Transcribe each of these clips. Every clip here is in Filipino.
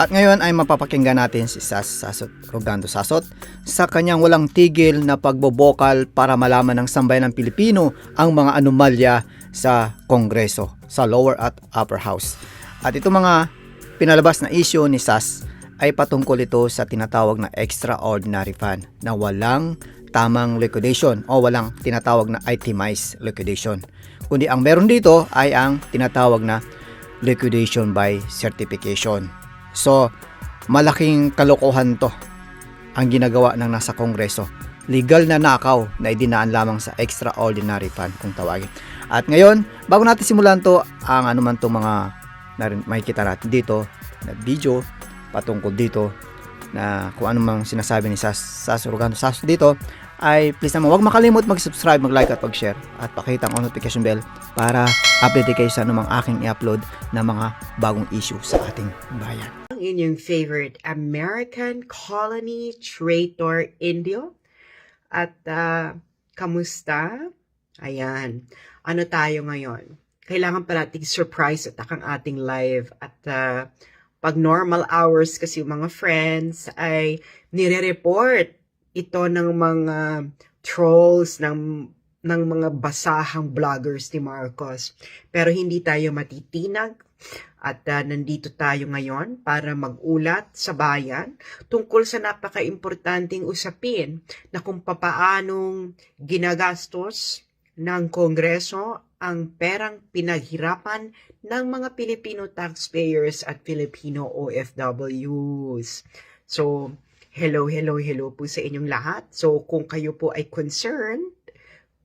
At ngayon ay mapapakinggan natin si Sas Sasot Rogando Sasot sa kanyang walang tigil na pagbobokal para malaman ng sambayan ng Pilipino ang mga anomalya sa Kongreso, sa lower at upper house. At ito mga pinalabas na issue ni Sas ay patungkol ito sa tinatawag na extraordinary fund na walang tamang liquidation o walang tinatawag na itemized liquidation. Kundi ang meron dito ay ang tinatawag na liquidation by certification. So, malaking kalokohan to ang ginagawa ng nasa kongreso. Legal na nakaw na idinaan lamang sa extraordinary fund kung tawagin. At ngayon, bago natin simulan to, ang ano man to mga narin, makikita natin dito na video patungkol dito na kung ano mang sinasabi ni Sas, Sas Organo Sas dito ay please naman huwag makalimot mag-subscribe, mag-like at mag-share at pakita ang notification bell para update kayo sa anumang aking i-upload na mga bagong issue sa ating bayan. ang inyong favorite American colony traitor Indio. At ah, kamusta? Ayan. Ano tayo ngayon? Kailangan pa nating surprise at ang ating live. At ah, pag normal hours kasi yung mga friends ay nire-report ito ng mga trolls ng ng mga basahang vloggers ni Marcos. Pero hindi tayo matitinag at ah, nandito tayo ngayon para magulat sa bayan tungkol sa napaka-importanting usapin na kung papaanong ginagastos ng Kongreso ang perang pinaghirapan ng mga Filipino taxpayers at Filipino OFWs. So, hello, hello, hello po sa inyong lahat. So, kung kayo po ay concerned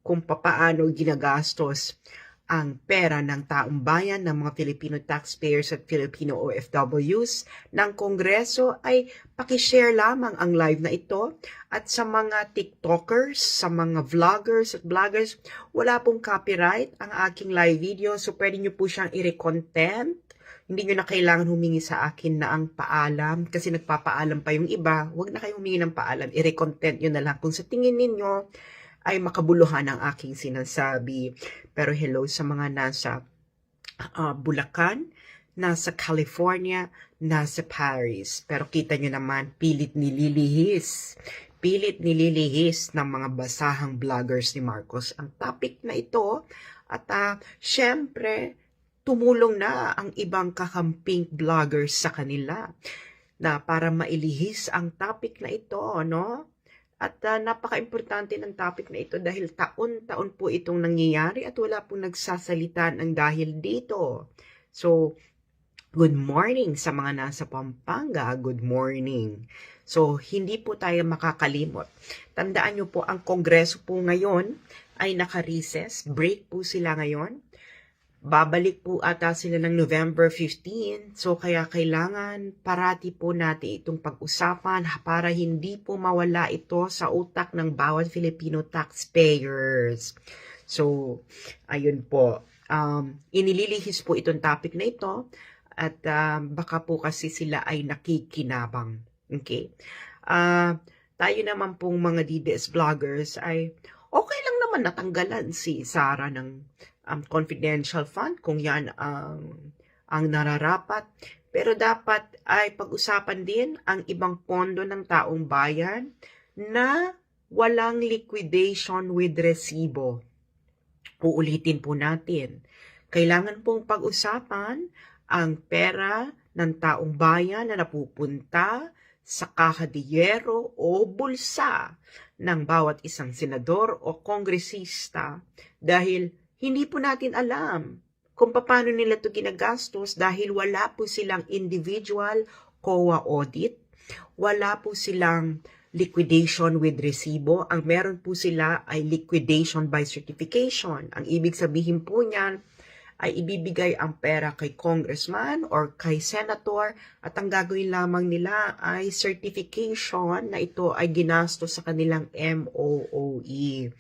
kung papaano ginagastos ang pera ng taong bayan ng mga Filipino taxpayers at Filipino OFWs ng Kongreso ay pakishare lamang ang live na ito at sa mga TikTokers, sa mga vloggers at bloggers, wala pong copyright ang aking live video so pwede nyo po siyang i-content. Hindi nyo na kailangan humingi sa akin na ang paalam kasi nagpapaalam pa yung iba. Huwag na kayong humingi ng paalam. I-content nyo na lang kung sa tingin ninyo ay makabuluhan ang aking sinasabi. Pero hello sa mga nasa ah, Bulacan, nasa California, nasa Paris. Pero kita nyo naman, pilit nililihis. Pilit nililihis ng mga basahang vloggers ni Marcos ang topic na ito. At ah, syempre, tumulong na ang ibang kakamping vloggers sa kanila na para mailihis ang topic na ito, no? At ah, napaka-importante ng topic na ito dahil taon-taon po itong nangyayari at wala pong nagsasalita ng dahil dito. So, good morning sa mga nasa Pampanga. Good morning. So, hindi po tayo makakalimot. Tandaan nyo po, ang kongreso po ngayon ay naka-recess. Break po sila ngayon. Babalik po ata sila ng November 15. So, kaya kailangan parati po natin itong pag-usapan para hindi po mawala ito sa utak ng bawat Filipino taxpayers. So, ayun po. Um, inililihis po itong topic na ito at um, baka po kasi sila ay nakikinabang. Okay? Ah, tayo naman pong mga DDS vloggers ay okay lang naman natanggalan si Sarah ng um, confidential fund kung yan ang ang nararapat. Pero dapat ay pag-usapan din ang ibang pondo ng taong bayan na walang liquidation with resibo. Uulitin po natin. Kailangan pong pag-usapan ang pera ng taong bayan na napupunta sa kahadiyero o bulsa ng bawat isang senador o kongresista dahil hindi po natin alam kung paano nila ito ginagastos dahil wala po silang individual COA audit, wala po silang liquidation with resibo. Ang meron po sila ay liquidation by certification. Ang ibig sabihin po niyan ay ibibigay ang pera kay congressman or kay senator at ang gagawin lamang nila ay certification na ito ay ginasto sa kanilang MOOE.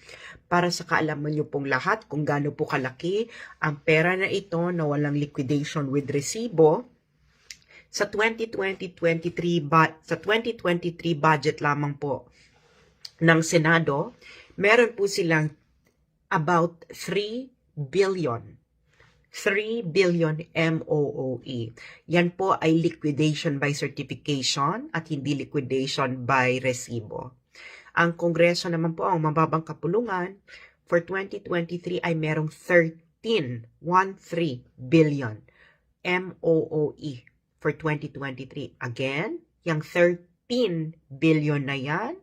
Para sa kaalaman niyo pong lahat kung gaano po kalaki ang pera na ito na walang liquidation with resibo, sa 2020-23 ba- sa 2023 budget lamang po ng Senado, meron po silang about 3 billion 3 billion MOOE. Yan po ay liquidation by certification at hindi liquidation by resibo. Ang Kongreso naman po, ang mababang kapulungan, for 2023 ay merong 13, 13 billion MOOE for 2023. Again, yung 13 billion na yan,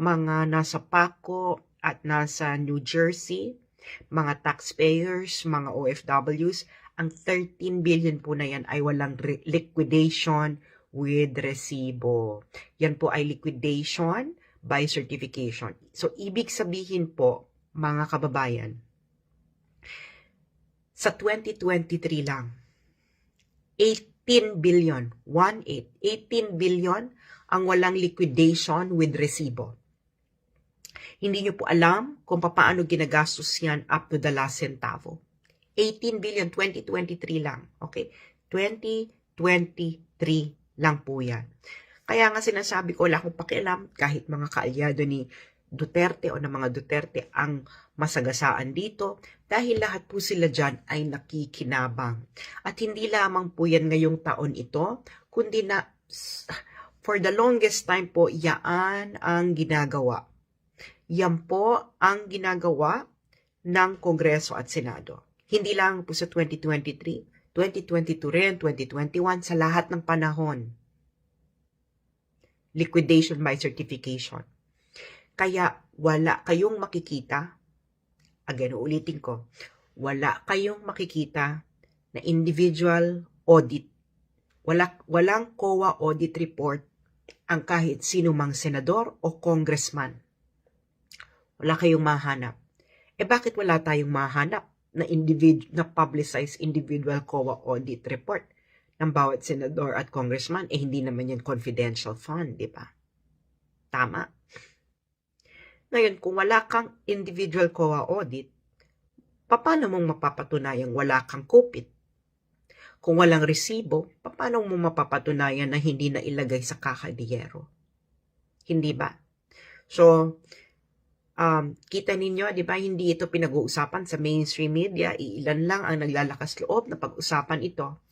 mga nasa Paco at nasa New Jersey, mga taxpayers, mga OFWs, ang 13 billion po na yan ay walang liquidation with resibo. Yan po ay liquidation by certification. So, ibig sabihin po, mga kababayan, sa 2023 lang, 18 billion, 1-8, 18 billion ang walang liquidation with resibo. Hindi nyo po alam kung paano ginagastos yan up to the last centavo. 18 billion, 2023 lang. Okay? 2023 lang po yan. Kaya nga sinasabi ko, wala akong pakialam kahit mga kaalyado ni Duterte o ng mga Duterte ang masagasaan dito dahil lahat po sila dyan ay nakikinabang. At hindi lamang po yan ngayong taon ito, kundi na for the longest time po, yaan ang ginagawa. Yan po ang ginagawa ng Kongreso at Senado. Hindi lang po sa 2023, 2022 rin, 2021, sa lahat ng panahon. Liquidation by certification. Kaya wala kayong makikita, again, ulitin ko, wala kayong makikita na individual audit. Wala, walang COA audit report ang kahit sino mang senador o congressman. Wala kayong mahanap. Eh bakit wala tayong mahanap na individ na publicized individual COA audit report ng bawat senador at congressman? Eh hindi naman yan confidential fund, di ba? Tama. Ngayon, kung wala kang individual COA audit, paano mong mapapatunayang wala kang kupit? Kung walang resibo, paano mo mapapatunayan na hindi na ilagay sa kakadiyero? Hindi ba? So, um, kita ninyo, di ba, hindi ito pinag-uusapan sa mainstream media. Iilan lang ang naglalakas loob na pag-usapan ito.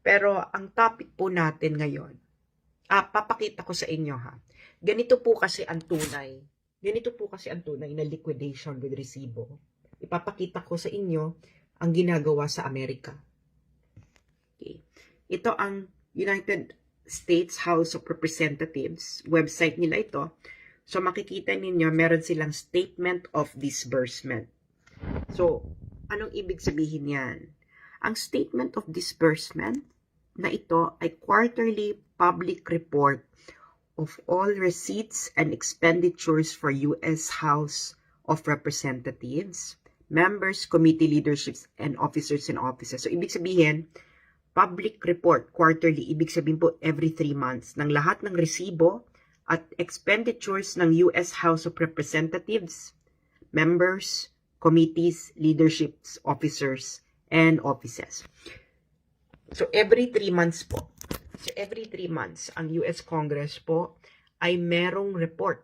Pero ang topic po natin ngayon, ah, papakita ko sa inyo ha. Ganito po kasi ang tunay. Ganito po kasi ang tunay na liquidation with resibo. Ipapakita ko sa inyo ang ginagawa sa Amerika. Okay. Ito ang United States House of Representatives. Website nila ito. So makikita ninyo, meron silang statement of disbursement. So, anong ibig sabihin yan? Ang statement of disbursement na ito ay quarterly public report of all receipts and expenditures for U.S. House of Representatives, members, committee leaderships, and officers and offices. So, ibig sabihin, public report quarterly, ibig sabihin po every three months, ng lahat ng resibo at expenditures ng U.S. House of Representatives, members, committees, leaderships, officers, and offices. So, every three months po. So, every three months, ang U.S. Congress po ay merong report.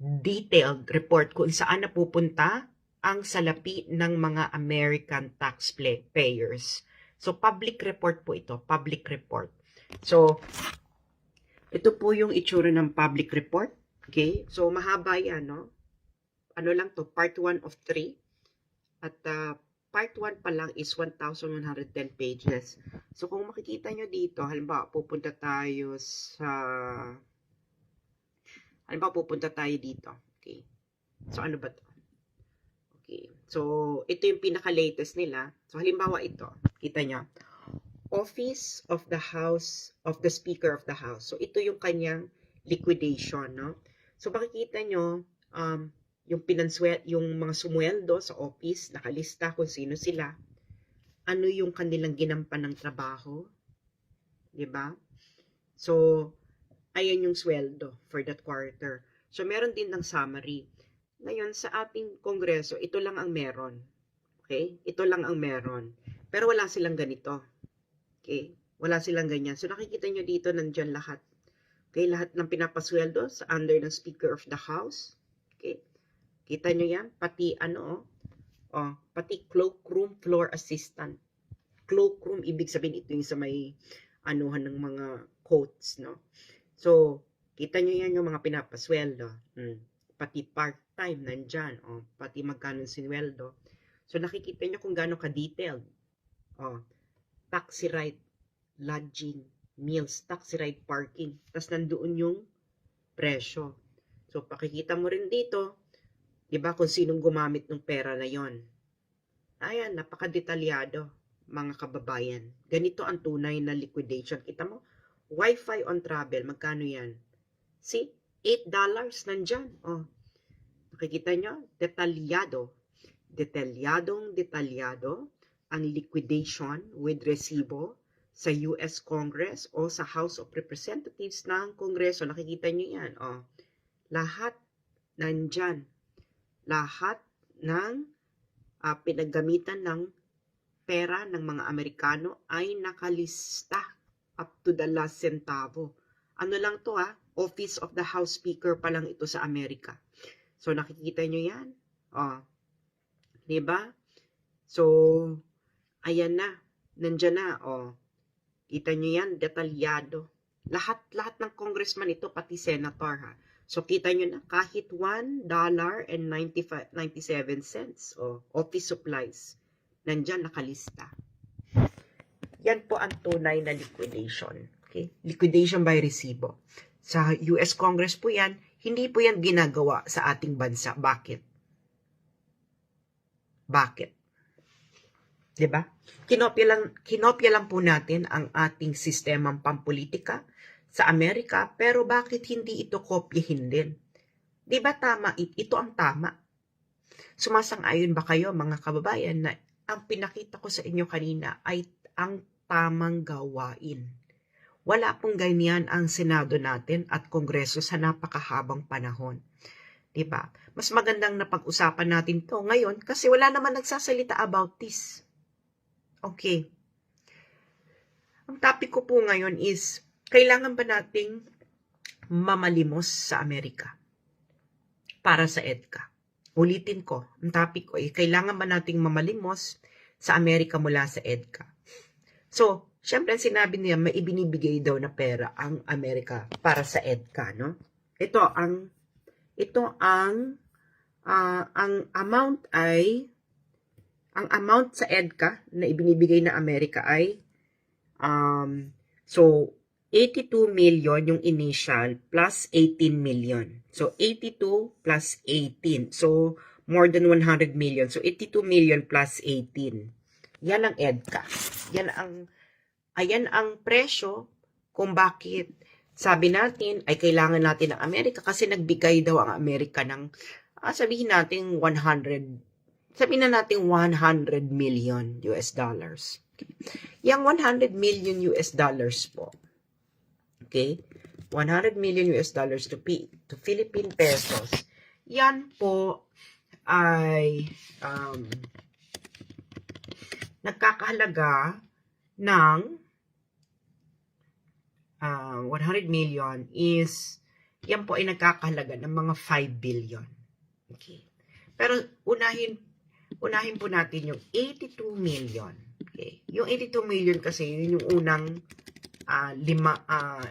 Detailed report kung saan napupunta ang salapi ng mga American taxpayers. So, public report po ito. Public report. So, ito po yung itsura ng public report. Okay? So, mahaba yan, no? Ano lang to? Part 1 of 3. At uh, part 1 pa lang is 1,110 pages. So, kung makikita nyo dito, halimbawa, pupunta tayo sa... Halimbawa, pupunta tayo dito. Okay. So, ano ba to? Okay. So, ito yung pinaka-latest nila. So, halimbawa ito. Kita nyo. Office of the House of the Speaker of the House. So, ito yung kanyang liquidation, no? So, makikita nyo, um, yung pinanswel, yung mga sumweldo sa office, nakalista kung sino sila, ano yung kanilang ginampan ng trabaho, di ba? So, ayan yung sweldo for that quarter. So, meron din ng summary. Ngayon, sa ating kongreso, ito lang ang meron. Okay? Ito lang ang meron. Pero wala silang ganito. Okay? Wala silang ganyan. So, nakikita nyo dito, nandyan lahat. Okay? Lahat ng pinapasweldo sa under ng Speaker of the House. Okay? Kita nyo yan? Pati ano, Oh, pati cloakroom floor assistant. Cloakroom, ibig sabihin ito yung sa may anuhan ng mga coats, no? So, kita nyo yan yung mga pinapasweldo. Mm. Pati part-time, nandyan. Oh, pati magkano sinweldo. So, nakikita nyo kung gaano ka-detailed. Oh, taxi ride, lodging, meals, taxi ride, parking. Tapos nandoon yung presyo. So, pakikita mo rin dito, di ba, kung sinong gumamit ng pera na yon. Ayan, napakadetalyado, mga kababayan. Ganito ang tunay na liquidation. Kita mo, Wi-Fi on travel, magkano yan? See? $8 nandyan. Oh. Nakikita nyo? Detalyado. Detalyadong detalyado ang liquidation with resibo sa US Congress o sa House of Representatives ng Kongreso. Nakikita nyo yan. Oh. Lahat nandyan. Lahat ng ah, pinaggamitan ng pera ng mga Amerikano ay nakalista up to the last centavo. Ano lang to ha? Office of the House Speaker pa lang ito sa Amerika. So nakikita nyo yan? Oh. 'Di ba? So ayan na. Nandiyan na. Oh. Kita nyo yan? Detalyado. Lahat, lahat ng congressman ito, pati senator ha. So kita nyo na, kahit $1 and 95, 97 cents o office supplies, nandyan nakalista. Yan po ang tunay na liquidation. Okay? Liquidation by resibo. Sa US Congress po yan, hindi po yan ginagawa sa ating bansa. Bakit? Bakit? 'Di ba? Kinopya lang kinopya lang po natin ang ating sistemang pampolitika sa Amerika, pero bakit hindi ito kopyahin din? 'Di ba tama it- ito ang tama? Sumasang-ayon ba kayo mga kababayan na ang pinakita ko sa inyo kanina ay ang tamang gawain? Wala pong ganyan ang Senado natin at Kongreso sa napakahabang panahon. 'Di ba? Mas magandang napag-usapan natin 'to ngayon kasi wala naman nagsasalita about this. Okay. Ang topic ko po ngayon is, kailangan ba nating mamalimos sa Amerika para sa EDCA? Ulitin ko, ang topic ko ay, kailangan ba nating mamalimos sa Amerika mula sa EDCA? So, syempre sinabi niya, may ibinibigay daw na pera ang Amerika para sa EDCA, no? Ito ang, ito ang, ah, ang amount ay ang amount sa EDCA na ibinibigay na Amerika ay um, so 82 million yung initial plus 18 million. So 82 plus 18. So more than 100 million. So 82 million plus 18. Yan ang EDCA. Yan ang ayan ang presyo kung bakit sabi natin ay kailangan natin ng Amerika kasi nagbigay daw ang Amerika ng ah, sabihin natin 100 sabihin na natin 100 million US dollars. Yung 100 million US dollars po, okay, 100 million US dollars to, P, to Philippine pesos, yan po ay um, nagkakahalaga ng uh, 100 million is yan po ay nagkakahalaga ng mga 5 billion. Okay. Pero unahin unahin po natin yung 82 million. Okay. Yung 82 million kasi yun yung unang ah, lima ah,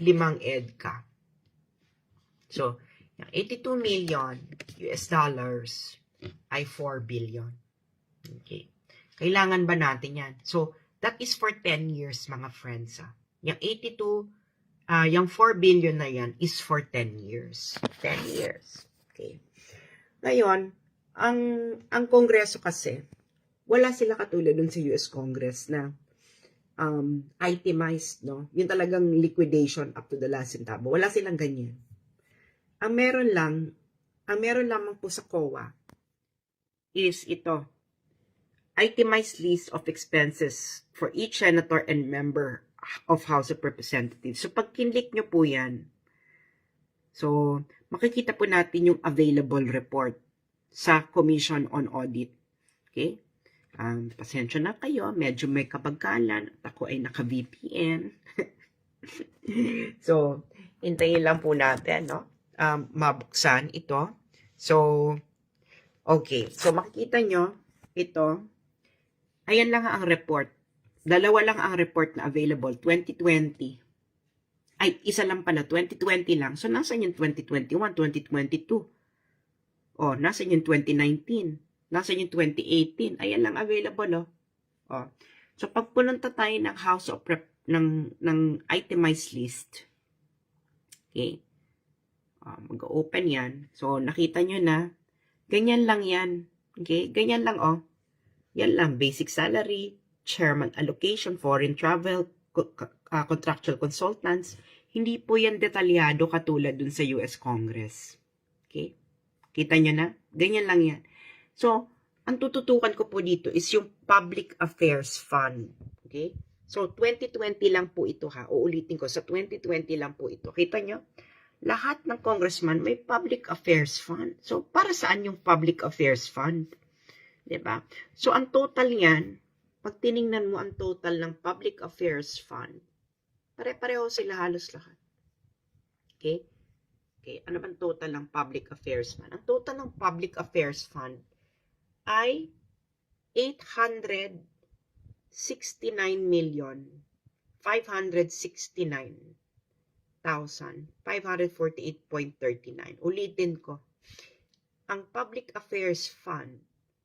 limang EDCA. So, yung 82 million US dollars ay 4 billion. Okay. Kailangan ba natin yan? So, that is for 10 years mga friends. Ah. Yung 82 ah yung 4 billion na yan is for 10 years. 10 years. Okay. Ngayon, ang ang kongreso kasi wala sila katulad dun sa US Congress na um, itemized, no? Yung talagang liquidation up to the last centavo. Wala silang ganyan. Ang meron lang, ang meron lamang po sa COA is ito, itemized list of expenses for each senator and member of House of Representatives. So, pag kinlik nyo po yan, so, makikita po natin yung available report sa Commission on Audit. Okay? Um, pasensya na kayo, medyo may kabagalan at ako ay naka-VPN. so, hintayin lang po natin, no? Um, mabuksan ito. So, Okay, so makikita nyo, ito, ayan lang ang report. Dalawa lang ang report na available, 2020. Ay, isa lang pala, 2020 lang. So, nasa yung 2021, 2022? Oh, nasa yung 2019? Nasa yung 2018? Ayan lang available, oh. oh. So, pag pununta tayo ng House of Rep, ng, ng itemized list, okay, Ah, mag-open yan. So, nakita nyo na, ganyan lang yan. Okay? Ganyan lang, oh. Yan lang. Basic salary, chairman allocation, foreign travel, co- ah, contractual consultants. Hindi po yan detalyado katulad dun sa US Congress. Okay? Kita nyo na? Ganyan lang yan. So, ang tututukan ko po dito is yung Public Affairs Fund. Okay? So, 2020 lang po ito ha. Uulitin ko, sa 2020 lang po ito. Kita nyo? lahat ng congressman may public affairs fund. So, para saan yung public affairs fund? ba? So, ang total niyan, pag tiningnan mo ang total ng public affairs fund, pare-pareho sila halos lahat. Okay? Okay, ano bang total ng public affairs fund? Ang total ng public affairs fund ay 869 million 569 548.39. Ulitin ko. Ang Public Affairs Fund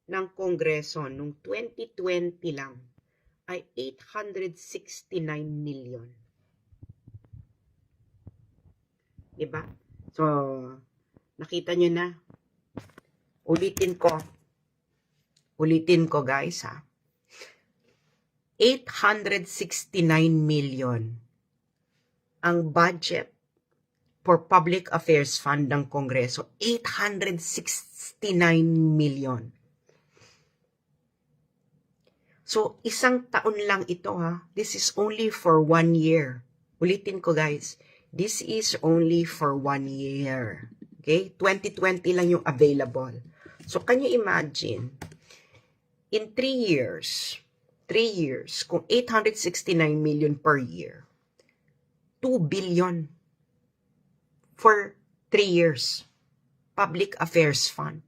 ng Kongreso noong 2020 lang ay 869 million. Diba? So, nakita nyo na. Ulitin ko. Ulitin ko guys ha. 869 million ang budget for Public Affairs Fund ng Kongreso, 869 million. So, isang taon lang ito ha. This is only for one year. Ulitin ko guys. This is only for one year. Okay? 2020 lang yung available. So, can you imagine? In three years, three years, kung 869 million per year, 2 billion for 3 years. Public Affairs Fund.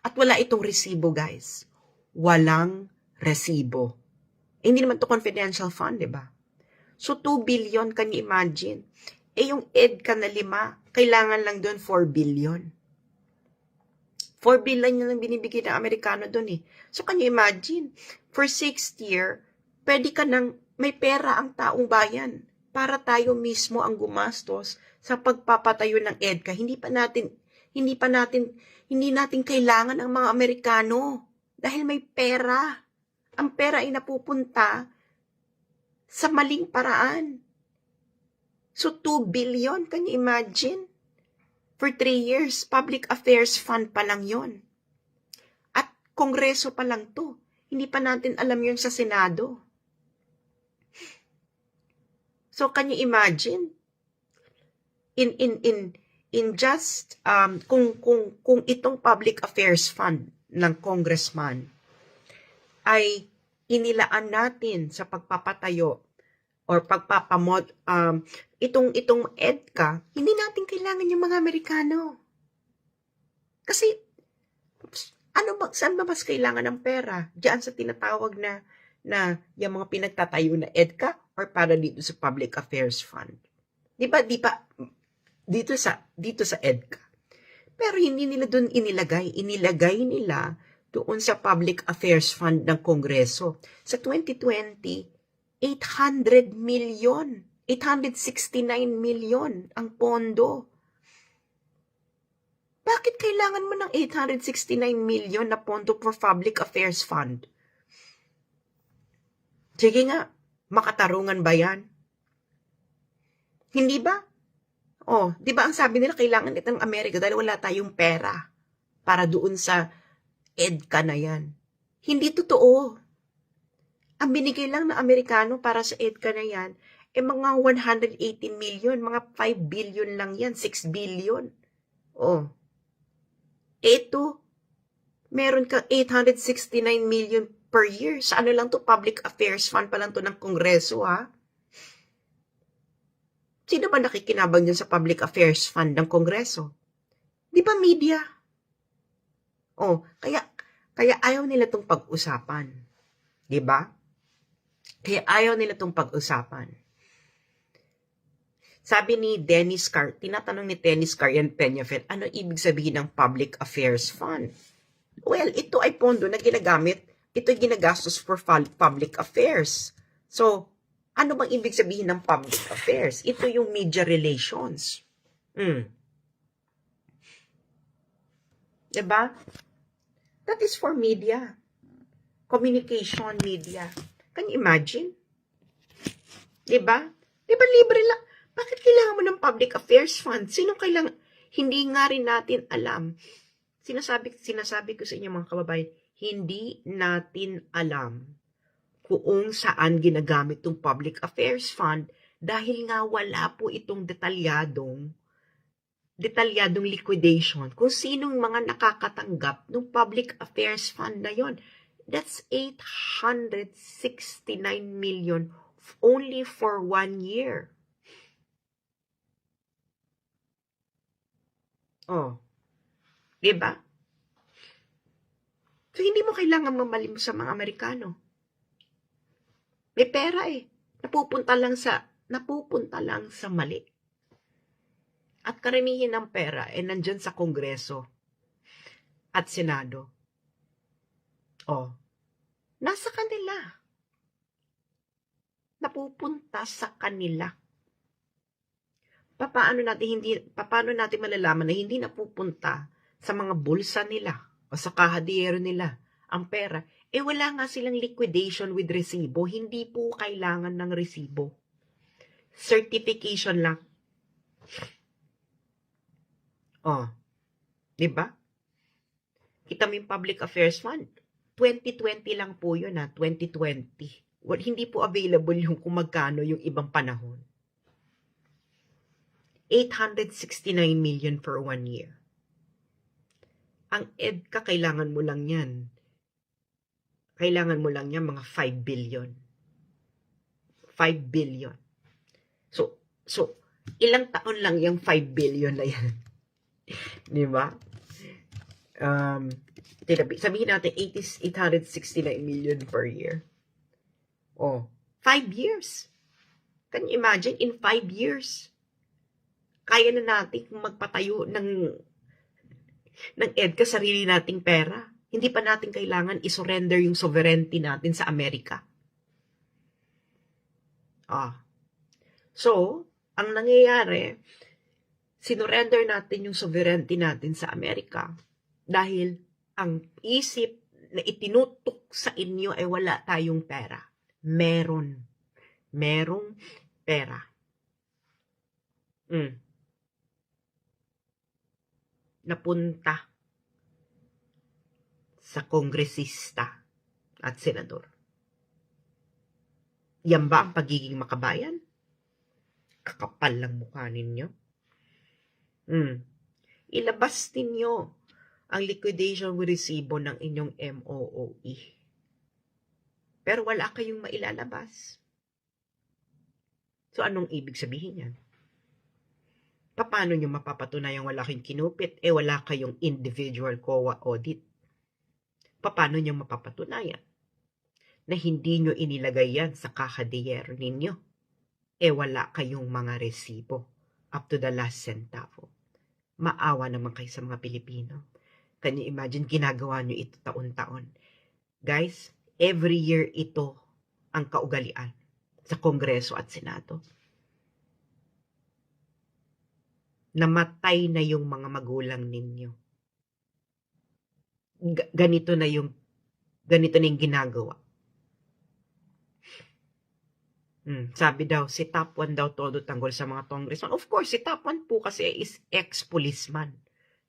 At wala itong resibo, guys. Walang resibo. Eh, hindi naman to confidential fund, di ba? So, 2 billion, can you imagine? Eh, yung EDCA na lima, kailangan lang doon 4 billion. 4 billion yung lang binibigay ng Amerikano doon eh. So, can you imagine? For 6th year, pwede ka nang may pera ang taong bayan para tayo mismo ang gumastos sa pagpapatayo ng EDCA. Hindi pa natin hindi pa natin hindi natin kailangan ang mga Amerikano dahil may pera. Ang pera ay napupunta sa maling paraan. So 2 billion, can you imagine? For 3 years, public affairs fund pa lang yon. At kongreso pa lang to. Hindi pa natin alam yon sa Senado. So can you imagine? In in in in just um kung kung kung itong public affairs fund ng congressman ay inilaan natin sa pagpapatayo or pagpapamod um itong itong EDCA, hindi natin kailangan yung mga Amerikano. Kasi ano ba saan ba mas kailangan ng pera? Diyan sa tinatawag na na yung mga pinagtatayo na EDCA or para dito sa Public Affairs Fund. Di ba, di ba, dito sa, dito sa EDCA. Pero hindi nila doon inilagay. Inilagay nila doon sa Public Affairs Fund ng Kongreso. Sa 2020, 800 million. 869 million ang pondo. Bakit kailangan mo ng 869 million na pondo for Public Affairs Fund? Sige nga, makatarungan ba yan? Hindi ba? Oh, 'di ba ang sabi nila kailangan ito ng Amerika dahil wala tayong pera para doon sa EDCA na yan. Hindi totoo. Ang binigay lang ng Amerikano para sa EDCA na yan, eh mga 118 million, mga 5 billion lang yan, 6 billion. Oh. Ito, meron kang 869 million per year. Sa ano lang to, public affairs fund pa lang to ng Kongreso, ha? Sino ba nakikinabang dyan sa public affairs fund ng Kongreso? Di ba media? Oh, kaya kaya ayaw nila tong pag-usapan. 'Di ba? Kaya ayaw nila tong pag-usapan. Sabi ni Dennis Car, tinatanong ni Dennis Carian Peñafiel, ano ibig sabihin ng Public Affairs Fund? Well, ito ay pondo na ginagamit, ito ay ginagastos for public affairs. So, ano bang ibig sabihin ng public affairs? Ito yung media relations. Hmm. 'Di ba? That is for media. Communication media. Can you imagine? 'Di ba? 'Di ba libre lang? Bakit kailangan mo ng public affairs fund? Sino kailangan? Hindi nga rin natin alam. Sinasabi, sinasabi ko sa inyo mga kababayan, hindi natin alam kung saan ginagamit tong public affairs fund dahil nga wala po itong detalyadong detalyadong liquidation kung sinong mga nakakatanggap ng public affairs fund na yon. That's 869 million only for one year. Oh. 'Di ba? So, hindi mo kailangan mamalim sa mga Amerikano. May pera eh. Napupunta lang sa, napupunta lang sa mali. At karamihan ng pera ay nandyan sa Kongreso at Senado. Oh, nasa kanila. Napupunta sa kanila. Paano natin hindi paano natin malalaman na hindi napupunta sa mga bulsa nila o sa kahadiyero nila ang pera? Eh wala nga silang liquidation with resibo. Hindi po kailangan ng resibo. Certification lang. Oh. 'Di ba? Kita mo yung Public Affairs Fund. 2020 lang po yun ha, 2020. Well, hindi po available yung kung magkano yung ibang panahon. 869 million for one year. Ang EDCA, kailangan mo lang yan. Kailangan mo lang yan mga 5 billion. 5 billion. So, so, ilang taon lang yung 5 billion na yan. Di ba? Um, tinabi, sabihin natin 80, 869 million per year. Oh, 5 years. Can you imagine? In 5 years, kaya na natin magpatayo ng ng EDCA sarili nating pera. Hindi pa natin kailangan isurrender yung sovereignty natin sa Amerika. Ah. So, ang nangyayari, sinurrender natin yung sovereignty natin sa Amerika dahil ang isip na itinutok sa inyo ay wala tayong pera. Meron. Merong pera. Mm. Napunta sa kongresista at senador. Yan ba ang pagiging makabayan? Kakapal lang mukha ninyo. Mm. Ilabas ninyo ang liquidation resibo ng inyong MOOE. Pero wala kayong mailalabas. So, anong ibig sabihin yan? Paano nyo mapapatunayang wala kayong kinupit? Eh, wala kayong individual COA audit. Paano nyo mapapatunayan na hindi nyo inilagay yan sa kakadiyero ninyo? Eh, wala kayong mga resibo up to the last centavo. Maawa naman kayo sa mga Pilipino. Can you imagine, ginagawa nyo ito taon-taon. Guys, every year ito ang kaugalian sa Kongreso at Senado. Namatay na yung mga magulang ninyo. Ga- ganito na yung ganito na yung ginagawa. Hmm, sabi daw, si top 1 daw todo tanggol sa mga congressman. Of course, si top 1 po kasi is ex-policeman.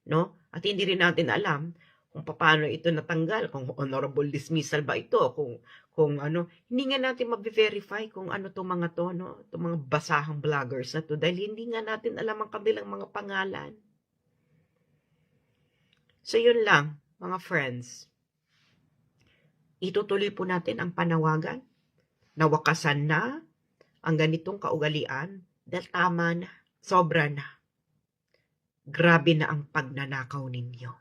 No? At hindi rin natin alam kung paano ito natanggal, kung honorable dismissal ba ito, kung kung ano, hindi nga natin mabe-verify kung ano to mga to, no? To mga basahang vloggers na to dahil hindi nga natin alam ang kabilang mga pangalan. So yun lang, mga friends. Itutuloy po natin ang panawagan nawakasan na ang ganitong kaugalian dahil tama na, sobra na. Grabe na ang pagnanakaw ninyo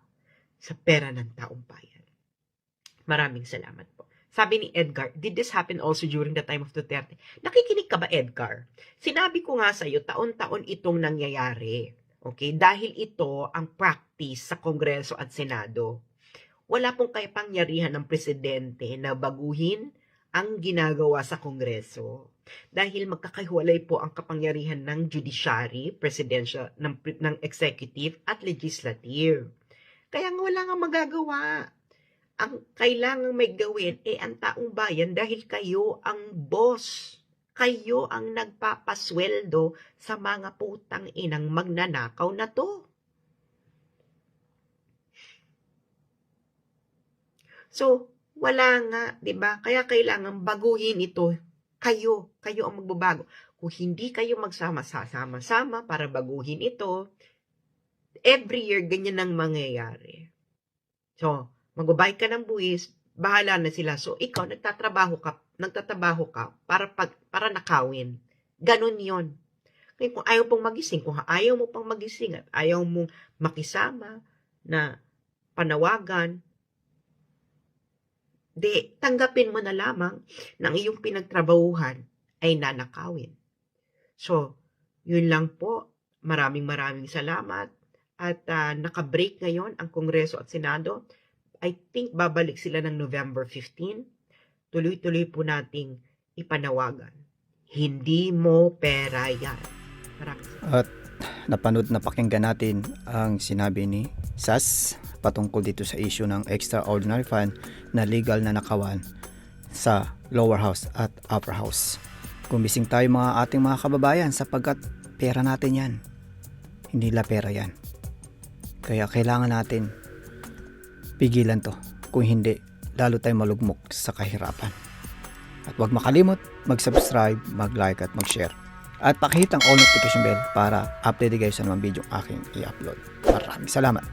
sa pera ng taong bayan. Maraming salamat po. Sabi ni Edgar, did this happen also during the time of Duterte? Nakikinig ka ba, Edgar? Sinabi ko nga sa'yo, taon-taon itong nangyayari. Okay? Dahil ito ang practice sa Kongreso at Senado. Wala pong kapangyarihan ng presidente na baguhin ang ginagawa sa Kongreso. Dahil magkakahiwalay po ang kapangyarihan ng judiciary, presidential, ng, ng executive at legislative. Kaya nga wala nga magagawa. Ang kailangang may gawin eh ang taong bayan dahil kayo ang boss. Kayo ang nagpapasweldo sa mga putang inang magnanakaw na to. So, wala nga, 'di ba? Kaya kailangan baguhin ito. Kayo, kayo ang magbabago. Kung hindi kayo magsama-sama para baguhin ito, every year ganyan ang mangyayari. So, magbabayad ka ng buwis, bahala na sila. So, ikaw nagtatrabaho ka, nagtatrabaho ka para pag, para nakawin. Ganon 'yon. Kaya kung ayaw pong magising, kung ayaw mo pang magising at ayaw mong makisama na panawagan, di tanggapin mo na lamang ng iyong pinagtrabahuhan ay nanakawin. So, yun lang po. Maraming maraming salamat. At ah, naka-break ngayon ang Kongreso at Senado. I think babalik sila ng November 15. Tuloy-tuloy po nating ipanawagan. Hindi mo pera yan. Maraming. At napanood na pakinggan natin ang sinabi ni SAS patungkol dito sa issue ng extraordinary fund na legal na nakawan sa lower house at upper house. Kumising tayo mga ating mga kababayan sapagkat pera natin yan. Hindi la pera yan. Kaya kailangan natin pigilan to. Kung hindi, lalo tayo malugmok sa kahirapan. At huwag makalimot, mag-subscribe, mag-like at mag-share. At pakihit ang all notification bell para update kayo sa mga video aking i-upload. Maraming salamat.